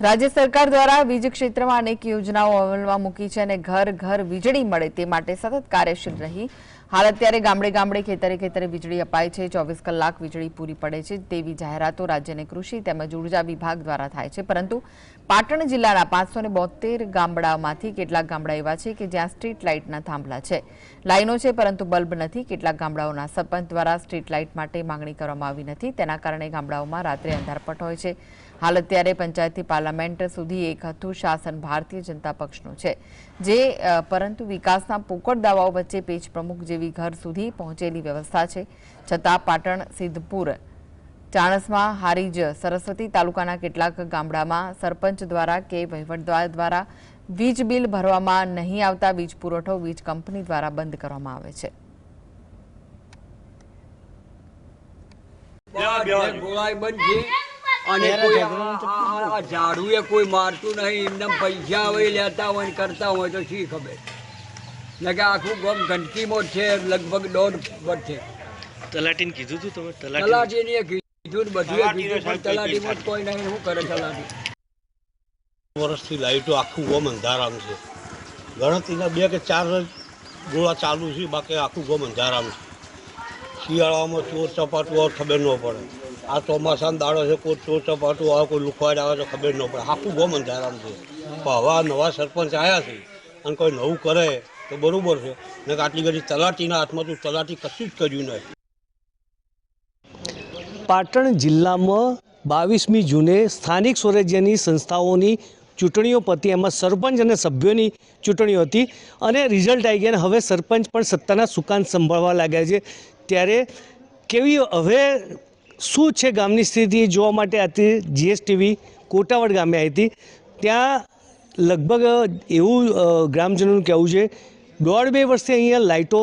રાજ્ય સરકાર દ્વારા વીજ ક્ષેત્રમાં અનેક યોજનાઓ અમલમાં મૂકી છે અને ઘર ઘર વીજળી મળે તે માટે સતત કાર્યશીલ રહી. હાલ અત્યારે ગામડે ગામડે ખેતરે ખેતરે વીજળી અપાય છે. ચોવીસ કલાક વીજળી પૂરી પડે છે તેવી જાહેરાતો રાજ્યને કૃષિ તેમજ ઊર્જા વિભાગ દ્વારા થાય છે. પરંતુ પાટણ જિલ્લાના પાંચસો ગામડાઓમાંથી કેટલાક ગામડા એવા છે કે જ્યાં સ્ટ્રીટ લાઇટના થાંભલા છે. લાઇનો છે પરંતુ બલ્બ નથી. કેટલાક ગામડાઓના સરપંચ દ્વારા સ્ટ્રીટ લાઇટ માટે માંગણી કરવામાં આવી નથી. તેના કારણે ગામડાઓમાં રાત્રે અંધારપટ હોય છે. હાલ અત્યારે પંચાયતથી પાર્લામેન્ટ સુધી એક હતું શાસન ભારતીય જનતા પક્ષનું છે. જે પરંતુ વિકાસના પોકળ દાવાઓ વચ્ચે પેજ પ્રમુખ જેવી ઘર સુધી પહોંચેલી વ્યવસ્થા છે. છતાં પાટણ સિદ્ધપુર ચાણસમાં હારીજ સરસ્વતી તાલુકાના કેટલાક ગામડામાં સરપંચ દ્વારા કે વહીવટદાર દ્વારા વીજ બિલ ભરવામાં નહીં આવતા વીજ પુરવઠો વીજ કંપની દ્વારા બંધ કરવામાં આવે છે. ગોળાઈ બંધ છે. અને કોઈ એ કોઈ મારતું નહીં એમને પૈસા હોય લેતા હોય ને કરતા હોય તો શી ખબર? ને કે આખું ગામ ગંદકીમાં જ છે લગભગ દોઢ વર્ષ છે. તલાટીને કીધું તું તમે? તલાટી તલાટીને કીધું બધું કીધું પણ તલાટીમાં જ કોઈ નહીં શું કરે તલાટી? વર્ષથી લાઈટો આખું ગોમ અંધારામ છે. ગણતરીના બે કે ચાર ગોળા ચાલુ છે બાકી આખું ગોમ અંધારામ છે. શિયાળામાં ચોર ચપાટું ખબર ન પડે. આ ચોમાસાનો દાડો છે, કોઈ ચોર ચપાટું આવે, કોઈ લુખવાડ આવે તો ખબર ન પડે. આખું ગોમ અંધારામ છે. પણ હવે નવા સરપંચ આવ્યા છે અને કોઈ નવું કરે તો બરાબર છે. ને આટલી બધી તલાટીના હાથમાં તો તલાટી કશું જ કર્યું નહીં. પાટણ જિલ્લામાં બાવીસમી જૂને સ્થાનિક સ્વરાજ્યની સંસ્થાઓની ચૂંટણીઓ પતી, એમાં સરપંચ અને સભ્યોની ચૂંટણીઓ હતી અને રિઝલ્ટ આવી ગયા હવે સરપંચ પણ સત્તાના સુકાન સંભાળવા લાગ્યા છે. ત્યારે કેવી હવે શું છે ગામની સ્થિતિ જોવા માટે આથી જીએસટીવી કોટાવડ ગામે આવી હતી. ત્યાં લગભગ એવું ગ્રામજનોનું કહેવું છે, દોઢ બે વર્ષથી અહીંયા લાઇટો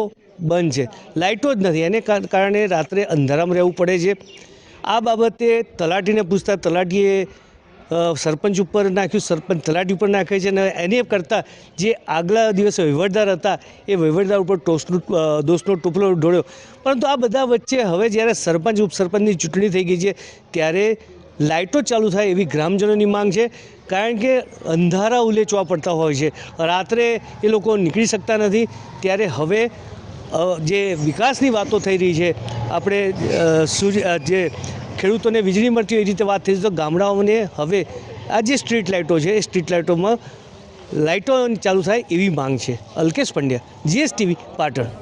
બંધ છે. લાઇટો જ નથી, એને કારણે રાત્રે અંધારામાં રહેવું પડે છે. આ બાબતે તલાટીને પૂછતા તલાટીએ સરપંચ ઉપર નાખ્યું, સરપંચ તલાટી ઉપર નાખે છે અને એની કરતાં જે આગલા દિવસે વહીવટદાર હતા, એ વહીવટદાર ઉપર ટોસનું દોષનો ટોપલો ઢોળ્યો. પરંતુ આ બધા વચ્ચે હવે જ્યારે સરપંચ, ઉપસરપંચની ચૂંટણી થઈ ગઈ છે, ત્યારે લાઇટો ચાલુ થાય એવી ગ્રામજનોની માંગ છે. કારણ કે અંધારા ઉલેચવા પડતા હોય છે. રાત્રે એ લોકો નીકળી શકતા નથી. ત્યારે હવે જે વિકાસની વાતો થઈ રહી છે, આપણે જે ખેડૂતોને વીજળી મળતી એ રીતે વાત થઈ તો ગામડાઓને હવે આ જે સ્ટ્રીટ લાઇટો છે, એ સ્ટ્રીટ લાઇટોમાં લાઇટો ચાલુ થાય એવી માંગ છે. અલ્કેશ પંડ્યા, જીએસટીવી પાટણ.